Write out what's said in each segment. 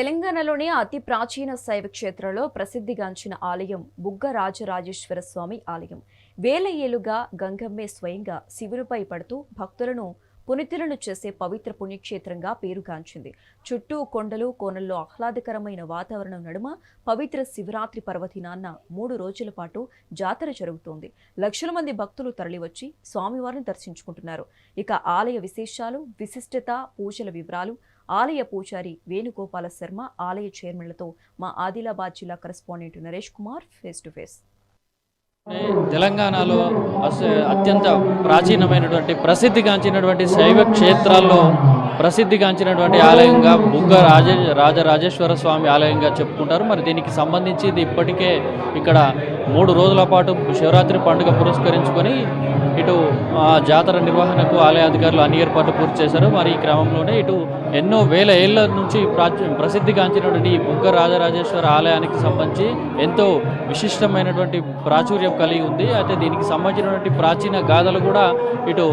తెలంగాణలోని అతి ప్రాచీన శైవ క్షేత్రంలో ప్రసిద్ధిగాంచిన ఆలయం బుగ్గ రాజరాజేశ్వర స్వామి ఆలయం. వేల ఏలుగా గంగమ్మే స్వయంగా శివునిపై పడుతూ భక్తులను పునితులను చేసే పవిత్ర పుణ్యక్షేత్రంగా పేరుగాంచింది. చుట్టూ కొండలు కోనల్లో ఆహ్లాదకరమైన వాతావరణం నడుమ పవిత్ర శివరాత్రి పర్వదినాన్న మూడు రోజుల పాటు జాతర జరుగుతోంది. లక్షల మంది భక్తులు తరలివచ్చి స్వామివారిని దర్శించుకుంటున్నారు. ఇక ఆలయ విశేషాలు విశిష్టత పూజల వివరాలు ఆలయ పూజారి వేణుగోపాల శర్మ ఆలయ చైర్మన్లతో మా ఆదిలాబాద్ జిల్లా correspondent Naresh Kumar face to face. తెలంగాణలో అస- అత్యంత ప్రాచీనమైనటువంటి ప్రసిద్ధిగాంచినటువంటి శైవ క్షేత్రాల్లో ప్రసిద్ధిగాంచినటువంటి ఆలయంగా బుగ్గ రాజ రాజరాజేశ్వర స్వామి ఆలయంగా చెప్పుకుంటారు. మరి దీనికి సంబంధించి ఇది ఇప్పటికే ఇక్కడ మూడు రోజుల పాటు శివరాత్రి పండుగ పురస్కరించుకొని ఇటు ఆ, జాతర నిర్వహణకు ఆలయ అధికారులు అన్ని ఏర్పాట్లు పూర్తి చేశారు. మరి ఈ క్రమంలోనే ఇటు ఎన్నో వేల ఏళ్ళ నుంచి ప్రసిద్ధిగాంచినటువంటి ఈ బుగ్గ రాజరాజేశ్వర ఆలయానికి సంబంధించి ఎంతో విశిష్టమైనటువంటి ప్రాచుర్యం కలిగి ఉంది. అయితే దీనికి సంబంధించినటువంటి ప్రాచీన గాథలు కూడా ఇటు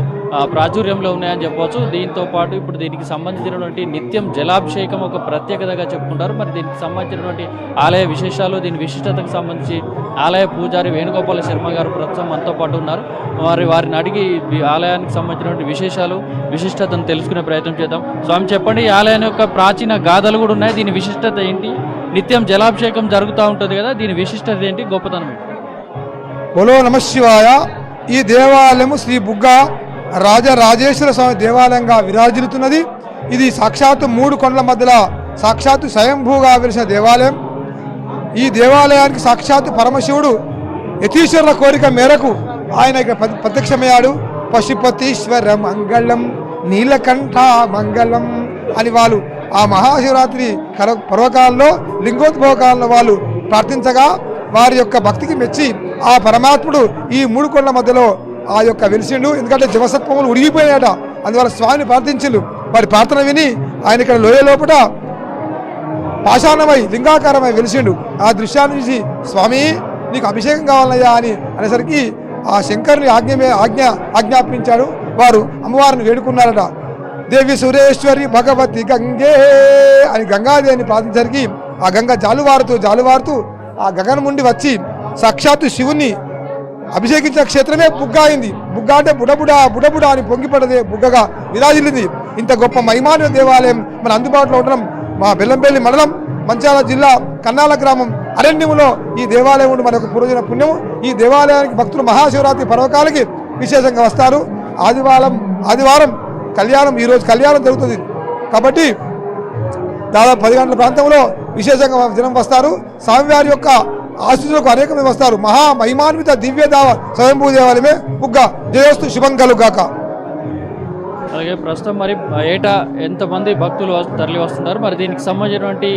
ప్రాచుర్యంలో ఉన్నాయని చెప్పవచ్చు. దీంతో పాటు ఇప్పుడు దీనికి సంబంధించినటువంటి నిత్యం జలాభిషేకం ఒక ప్రత్యేకతగా చెప్పుకుంటారు. మరి దీనికి సంబంధించినటువంటి ఆలయ విశేషాలు దీని విశిష్టతకు సంబంధించి ఆలయ పూజారి వేణుగోపాల శర్మ గారు ప్రస్తుతం మనతో పాటు ఉన్నారు. వారి వారిని అడిగి ఆలయానికి సంబంధించినటువంటి విశేషాలు విశిష్టతను తెలుసుకునే ప్రయత్నం చేద్దాం. స్వామి చెప్పండి ఈ ఆలయం యొక్క ప్రాచీన గాథలు కూడా ఉన్నాయి. దీని విశిష్టత ఏంటి? నిత్యం జలాభిషేకం జరుగుతూ ఉంటుంది కదా దీని విశిష్టత ఏంటి? గొప్పతనం ఏంటి? బలో నమ శివాయ. ఈ దేవాలయము శ్రీ బుగ్గ రాజరాజేశ్వర స్వామి దేవాలయంగా విరాజిల్లుతున్నది. ఇది సాక్షాత్తు మూడు కొండల మధ్యలో సాక్షాత్తు స్వయంభూగా వెలిసిన దేవాలయం. ఈ దేవాలయానికి సాక్షాత్తు పరమశివుడు యతీశ్వరుల కోరిక మేరకు ఆయన ఇక్కడ ప్రత్యక్షమయ్యాడు. పశుపతీశ్వర మంగళం నీలకంఠ మంగళం అని వాళ్ళు ఆ మహాశివరాత్రి కర పర్వకాలంలో లింగోద్భవ కాలంలో వాళ్ళు ప్రార్థించగా వారి యొక్క భక్తికి మెచ్చి ఆ పరమాత్ముడు ఈ మూడు కొండల మధ్యలో ఆ యొక్క వెలిసిండు. ఎందుకంటే జవసత్వములు ఉడిగిపోయాట అందువల్ల స్వామిని ప్రార్థించిండు. వారి ప్రార్థన విని ఆయన ఇక్కడ లోయ లోపల పాషాణమై లింగాకారమై వెలిసిండు. ఆ దృశ్యాన్ని చూసి స్వామి నీకు అభిషేకం కావాలయ్యా అని అనేసరికి ఆ శంకరుని ఆజ్ఞ ఆజ్ఞ ఆజ్ఞాపించాడు. వారు అమ్మవారిని వేడుకున్నారట. దేవి సురేశ్వరి భగవతి గంగే అని గంగాదేవిని ప్రార్థించరికి ఆ గంగ జాలువారుతూ జాలువారుతూ ఆ గగనం నుండి వచ్చి సాక్షాత్తు శివుని అభిషేకించిన క్షేత్రమే బుగ్గ అయింది. బుగ్గ అంటే బుడబుడ బుడబుడ అని పొంగిపడదే బుగ్గగా విరాజిల్లింది. ఇంత గొప్ప మహిమాన్య దేవాలయం మన అందుబాటులో ఉండడం మా బెల్లంపల్లి మండలం మంచాల జిల్లా కన్నాల గ్రామం అరణ్యములో ఈ దేవాలయం ఉండి మనకు పురోజన పుణ్యము. ఈ దేవాలయానికి భక్తులు మహాశివరాత్రి పర్వకాలకి విశేషంగా వస్తారు. ఆదివారం ఆదివారం కళ్యాణం ఈరోజు కళ్యాణం జరుగుతుంది. కాబట్టి దాదాపు పది గంటల ప్రాంతంలో విశేషంగా జనం వస్తారు. స్వామివారి యొక్క ఆశీస్సులకు అనేక మంది వస్తారు. మహా మహిమాన్విత దివ్య దావ స్వయంభూ దేవాలయమే బుగ్గ జయోస్తు శుభం కలుగాక. అలాగే ప్రస్తుతం మరి ఏటా ఎంతమంది భక్తులు తరలి వస్తున్నారు. మరి దీనికి సంబంధించినటువంటి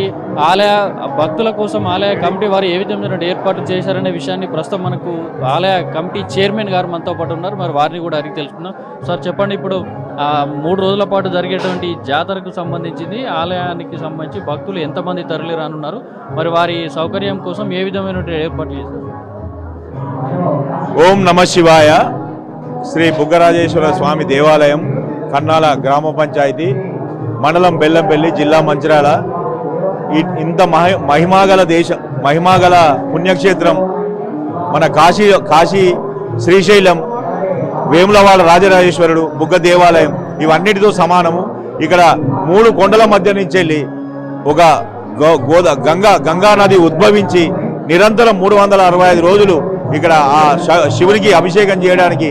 ఆలయ భక్తుల కోసం ఆలయ కమిటీ వారు ఏ విధమైనటువంటి ఏర్పాట్లు చేశారనే విషయాన్ని ప్రస్తుతం మనకు ఆలయ కమిటీ చైర్మన్ గారు మనతో పాటు ఉన్నారు. మరి వారిని కూడా అడిగి తెలుసుకున్నాం సార్ చెప్పండి ఇప్పుడు మూడు రోజుల పాటు జరిగేటువంటి జాతరకు సంబంధించింది ఆలయానికి సంబంధించి భక్తులు ఎంతమంది తరలి రానున్నారు? మరి వారి సౌకర్యం కోసం ఏ విధమైనటువంటి ఏర్పాట్లు చేశారు? ఓం నమ శివాయ. శ్రీ బుగ్గరాజేశ్వర స్వామి దేవాలయం. కన్నాల గ్రామ పంచాయతీ మండలం బెల్లంపల్లి జిల్లా మంచిర్యాల. ఇంత మహి మహిమాగల దేశ మహిమాగల పుణ్యక్షేత్రం మన కాశీ కాశీ శ్రీశైలం వేములవాడ రాజరాజేశ్వరుడు బుగ్గ దేవాలయం ఇవన్నిటితో సమానము. ఇక్కడ మూడు కొండల మధ్య నుంచి వెళ్ళి ఒక గో గోద గంగా గంగా నది ఉద్భవించి నిరంతరం మూడు వందల అరవై ఐదు రోజులు ఇక్కడ ఆ శివునికి అభిషేకం చేయడానికి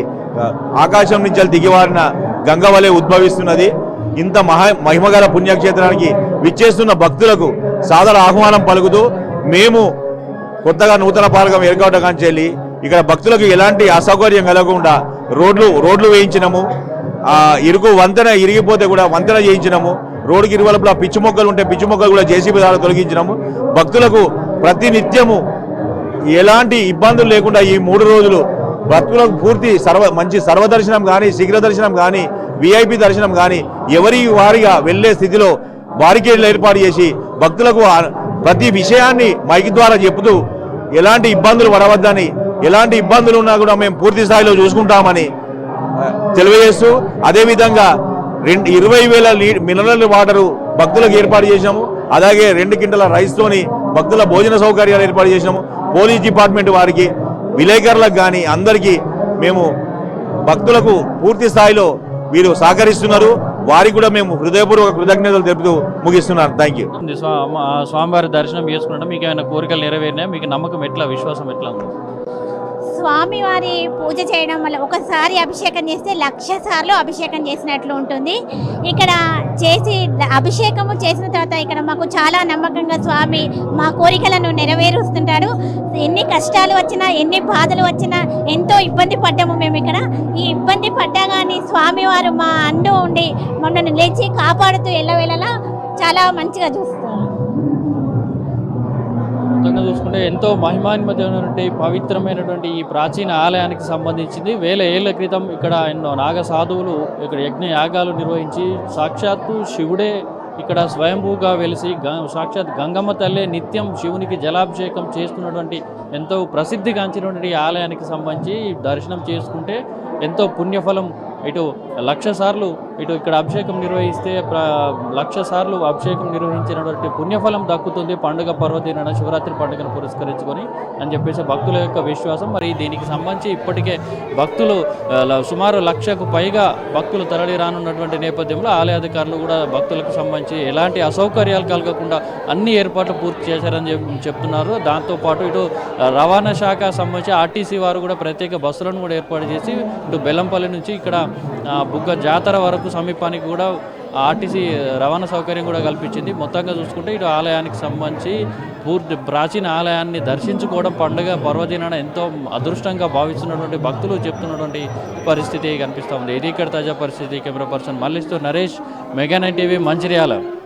ఆకాశం నుంచి దిగివారిన గంగ వలె ఉద్భవిస్తున్నది. ఇంత మహా మహిమగల పుణ్యక్షేత్రానికి విచ్చేస్తున్న భక్తులకు సాదర ఆహ్వానం పలుకుతూ మేము కొత్తగా నూతన పాలకం ఏర్పడడం కాంచి చెల్లి ఇక్కడ భక్తులకు ఎలాంటి అసౌకర్యం కలగకుండా రోడ్లు రోడ్లు వేయించినము. ఇరుకు వంతెన ఇరిగిపోతే కూడా వంతెన చేయించినాము. రోడ్డుకి ఇరువలపులా పిచ్చి మొక్కలు ఉంటే పిచ్చి మొక్కలు కూడా జేసీబీ ద్వారా తొలగించినాము. భక్తులకు ప్రతి నిత్యము ఎలాంటి ఇబ్బందులు లేకుండా ఈ మూడు రోజులు భక్తులకు పూర్తి సర్వ మంచి సర్వదర్శనం కానీ శీఘ్ర దర్శనం కానీ విఐపి దర్శనం కానీ ఎవరి వారిగా వెళ్ళే స్థితిలో బారికేడ్లు ఏర్పాటు చేసి భక్తులకు ప్రతి విషయాన్ని మైక్ ద్వారా చెబుతూ ఎలాంటి ఇబ్బందులు పడవద్దని ఎలాంటి ఇబ్బందులు ఉన్నా కూడా మేము పూర్తి స్థాయిలో చూసుకుంటామని తెలియజేస్తూ అదేవిధంగా రెండు ఇరవై వేల లీ మినరల్ వాటరు భక్తులకు ఏర్పాటు చేసినాము. అలాగే రెండు కింటల రైస్తోని భక్తుల భోజన సౌకర్యాలు ఏర్పాటు చేసినాము. పోలీస్ డిపార్ట్మెంట్ వారికి విలేకరులకు కానీ అందరికీ మేము భక్తులకు పూర్తి స్థాయిలో వీరు సహకరిస్తున్నారు. వారికి కూడా మేము హృదయపూర్వక కృతజ్ఞతలు తెలుపుతూ ముగిస్తున్నాను. థ్యాంక్ యూ మా- స్వామివారి దర్శనం చేసుకున్నాం మీకు ఏమైనా కోరికలు నెరవేరినా మీకు నమ్మకం ఎట్లా విశ్వాసం ఎట్లా ఉంది? స్వామివారి పూజ చేయడం వల్ల ఒకసారి అభిషేకం చేస్తే లక్ష సార్లు అభిషేకం చేసినట్లు ఉంటుంది. ఇక్కడ చేసి అభిషేకము చేసిన తర్వాత ఇక్కడ మాకు చాలా నమ్మకంగా స్వామి మా కోరికలను నెరవేరుస్తుంటాడు. ఎన్ని కష్టాలు వచ్చినా ఎన్ని బాధలు వచ్చినా ఎంతో ఇబ్బంది పడ్డాము మేము ఇక్కడ. ఈ ఇబ్బంది పడ్డా కానీ స్వామివారు మా అండు ఉండి మమ్మల్ని లేచి కాపాడుతూ ఎల్లవేళలా చాలా మంచిగా చూస్తారు. మొత్తంగా చూసుకుంటే ఎంతో మహిమాన్వితమైనటువంటి పవిత్రమైనటువంటి ఈ ప్రాచీన ఆలయానికి సంబంధించింది. వేల ఏళ్ళ క్రితం ఇక్కడ ఎన్నో నాగ సాధువులు ఇక్కడ యజ్ఞ యాగాలు నిర్వహించి సాక్షాత్తు శివుడే ఇక్కడ స్వయంభూగా వెలిసి గ- సాక్షాత్ గంగమ్మ తల్లే నిత్యం శివునికి జలాభిషేకం చేస్తున్నటువంటి ఎంతో ప్రసిద్ధిగాంచినటువంటి ఆలయానికి సంబంధించి దర్శనం చేసుకుంటే ఎంతో పుణ్యఫలం ఇటు లక్ష సార్లు ఇటు ఇక్కడ అభిషేకం నిర్వహిస్తే లక్ష సార్లు అభిషేకం నిర్వహించినటువంటి పుణ్యఫలం దక్కుతుంది. పండుగ పర్వదిన శివరాత్రి పండుగను పురస్కరించుకొని అని చెప్పేసి భక్తుల యొక్క విశ్వాసం. మరి దీనికి సంబంధించి ఇప్పటికే భక్తులు సుమారు లక్షకు పైగా భక్తులు తరలి రానున్నటువంటి నేపథ్యంలో ఆలయ అధికారులు కూడా భక్తులకు సంబంధించి ఎలాంటి అసౌకర్యాలు కలగకుండా అన్ని ఏర్పాట్లు పూర్తి చేశారని చెప్తున్నారు. దాంతోపాటు ఇటు రవాణా శాఖ సంబంధించి ఆర్టీసీ వారు కూడా ప్రత్యేక బస్సులను కూడా ఏర్పాటు చేసి ఇటు బెల్లంపల్లి నుంచి ఇక్కడ బుగ్గ జాతర వరకు సమీపానికి కూడా ఆర్టీసీ రవాణా సౌకర్యం కూడా కల్పించింది. మొత్తంగా చూసుకుంటే ఇటు ఆలయానికి సంబంధించి పూర్తి ప్రాచీన ఆలయాన్ని దర్శించుకోవడం పండుగ పర్వదినాన ఎంతో అదృష్టంగా భావిస్తున్నటువంటి భక్తులు చెప్తున్నటువంటి పరిస్థితి కనిపిస్తూ ఉంది. ఇది ఇక్కడ తాజా పరిస్థితి? కెమెరా పర్సన్ మల్లిస్తూ Naresh mega nine TV Mancherial.